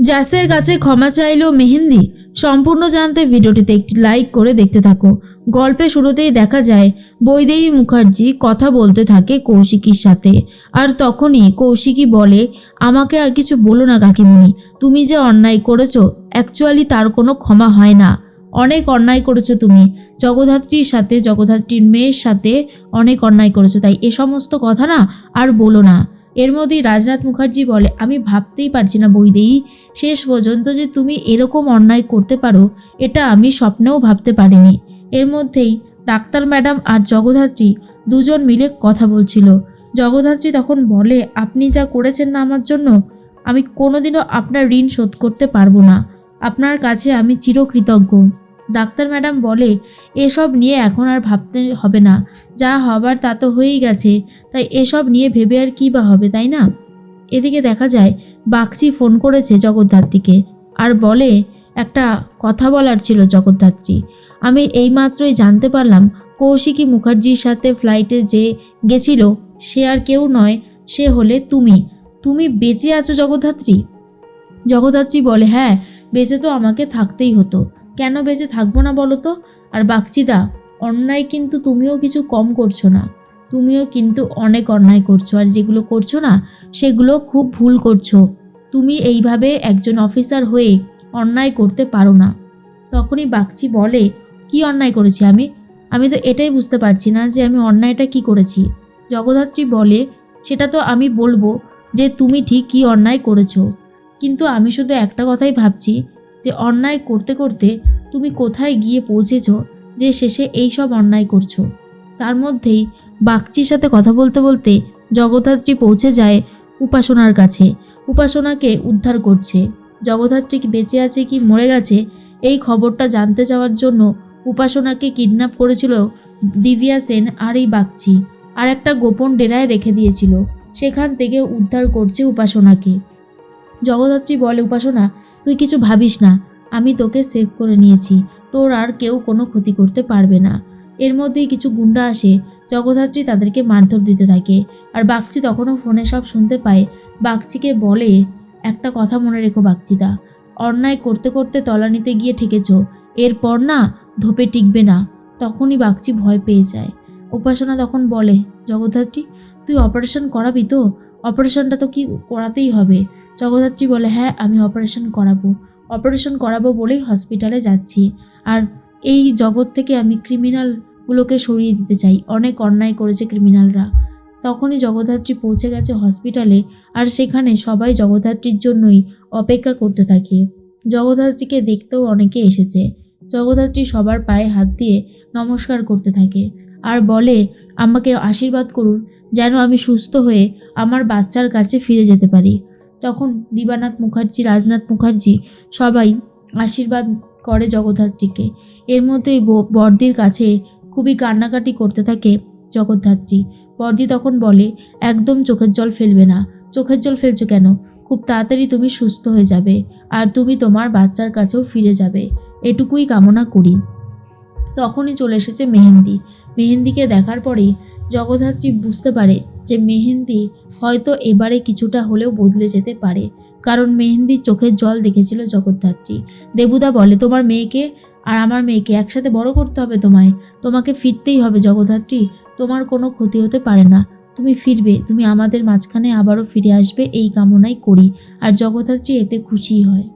জাসের কাছে ক্ষমা চাইলো মেহেন্দি। সম্পূর্ণ জানতে ভিডিওটিতে একটি লাইক করে দেখতে থাকো। গল্পে শুরুতেই দেখা যায়, বৈদেহী মুখার্জি কথা বলতে থাকে কৌশিকীর সাথে। আর তখনই কৌশিকী বলে, আমাকে আর কিছু বলো না কাকিমণি, তুমি যে অন্যায় করেছ অ্যাকচুয়ালি তার কোনো ক্ষমা হয় না। অনেক অন্যায় করেছ তুমি। জগদ্ধাত্রীর সাথে, জগদ্ধাত্রীর মেয়ের সাথে অনেক অন্যায় করেছ। তাই এ সমস্ত কথা না আর বলো না। এর মধ্যেই রাজনাথ মুখার্জি বলে, আমি ভাবতেই পারছি না বৈদেহী, শেষ পর্যন্ত যে তুমি এরকম অন্যায় করতে পারো, এটা আমি স্বপ্নেও ভাবতে পারিনি। এর মধ্যেই ডাক্তার ম্যাডাম আর জগদ্ধাত্রী দুজন মিলে কথা বলছিল। জগদ্ধাত্রী তখন বলে, আপনি যা করেছেন না আমার জন্য, আমি কোনোদিনও আপনার ঋণ শোধ করতে পারব না। আপনার কাছে আমি চিরকৃতজ্ঞ। ডাক্তার ম্যাডাম বলে, এসব নিয়ে এখন আর ভাবতে হবে না। যা হবার তা তো হয়েই গেছে। তাই এসব নিয়ে ভেবে আর কী বা হবে, তাই না? এদিকে দেখা যায়, বাগচি ফোন করেছে জগদ্ধাত্রীকে আর বলে, একটা কথা বলার ছিল জগদ্ধাত্রী। আমি এইমাত্রই জানতে পারলাম, কৌশিকী মুখার্জির সাথে ফ্লাইটে যে গেছিল, সে আর কেউ নয়, সে হলে তুমি। তুমি বেঁচে আছো জগদ্ধাত্রী? জগদ্ধাত্রী বলে হ্যাঁ বেঁচে তো আমাকে থাকতেই হতো। কেন বেঁচে থাকব না বলো তো? আর বাগচিদা, অন্যায় কিন্তু তুমিও কিছু কম করছ না। তুমিও কিন্তু অনেক অন্যায় করছ, আর যেগুলো করছ না, সেগুলো খুব ভুল করছ। তুমি এইভাবে একজন অফিসার হয়ে অন্যায় করতে পারো না। তখনই বাগচি বলে, কি অন্যায় করেছি আমি? আমি তো এটাই বুঝতে পারছি না যে আমি অন্যায়টা কি করেছি। জগদ্ধাত্রী বলে, সেটা তো আমি বলব যে তুমি ঠিক কি অন্যায় করেছ। কিন্তু আমি শুধু একটা কথাই ভাবছি যে অন্যায় করতে করতে তুমি কোথায় গিয়ে পৌঁছেছ যে শেষে এই সব অন্যায় করছ? তার মধ্যেই বাগচির সাথে কথা বলতে বলতে জগদ্ধাত্রী পৌঁছে যায় উপাসনার কাছে। উপাসনাকে উদ্ধার করছে। জগদ্ধাত্রী কি বেঁচে আছে কি মরে গেছে এই খবরটা জানতে যাওয়ার জন্য উপাসনাকে কিডন্যাপ করেছিল দিব্যা সেন আর এই বাগচি। আর একটা গোপন ডেরায় রেখে দিয়েছিল। সেখান থেকে উদ্ধার করছে উপাসনাকে। জগদ্ধাত্রী বলে, উপাসনা, তুই কিছু ভাবিস না। আমি তোকে সেভ করে নিয়েছি। তোর আর কেউ কোনো ক্ষতি করতে পারবে না এর মধ্যেই কিছু গুন্ডা আসে। জগদ্ধাত্রী তাদেরকে মারধর দিতে থাকে। আর বাগচি তখনও ফোনে সব শুনতে পায়। বাগচিকে বলে, একটা কথা মনে রেখো বাগচিদা। অন্যায় করতে করতে তলানিতে গিয়ে ঠেকেছ। এরপর না ধোপে টিকবে না তখনই বাগচি ভয় পেয়ে যায়। উপাসনা তখন বলে, জগদ্ধাত্রী, তুই অপারেশন করাবি তো? অপারেশনটা তো কি করাতেই হবে? জগদ্ধাত্রী বলে হ্যাঁ আমি অপারেশন করাবো। অপারেশন করাবো বলেই হসপিটালে যাচ্ছি। আর এই জগৎ থেকে আমি ক্রিমিনালগুলোকে সরিয়ে দিতে চাই। অনেক অন্যায় করেছে ক্রিমিনালরা। তখনই জগদ্ধাত্রী পৌঁছে গেছে হসপিটালে। আর সেখানে সবাই জগদ্ধাত্রীর জন্যই অপেক্ষা করতে থাকে। জগদ্ধাত্রীকে দেখতেও অনেকে এসেছে। জগদ্ধাত্রী সবার পায়ে হাত দিয়ে নমস্কার করতে থাকে। আর বলে, আমাকে আশীর্বাদ করুন। যেন আমি সুস্থ হয়ে আমার বাচ্চার কাছে ফিরে যেতে পারি। তখন দিবানাথ মুখার্জি, রাজনাথ মুখার্জি সবাই আশীর্বাদ করে জগদ্ধাত্রীকে। এর মধ্যেই বর্দির কাছে খুবই কান্নাকাটি করতে থাকে জগদ্ধাত্রী। বর্দি তখন বলে, একদম চোখের জল ফেলবে না। চোখের জল ফেলছো কেন? খুব তাড়াতাড়ি তুমি সুস্থ হয়ে যাবে আর তুমি তোমার বাচ্চার কাছেও ফিরে যাবে। এটুকুই কামনা করি। তখনই চলে এসেছে মেহেন্দি। মেহেন্দিকে দেখার পরেই জগদ্ধাত্রী বুঝতে পারে যে মেহেন্দি হয়তো এবারে কিছুটা হলেও বদলে যেতে পারে। কারণ মেহেন্দির চোখের জল দেখেছিল জগদ্ধাত্রী। দেবুদা বলে, তোমার মেয়েকে আর আমার মেয়েকে একসাথে বড় করতে হবে তোমায়। তোমাকে ফিরতেই হবে জগদ্ধাত্রী। তোমার কোনো ক্ষতি হতে পারে না। তুমি ফিরবে। তুমি আমাদের মাঝখানে আবারও ফিরে আসবে। এই কামনাই করি। আর জগদ্ধাত্রী এতে খুশি হয়।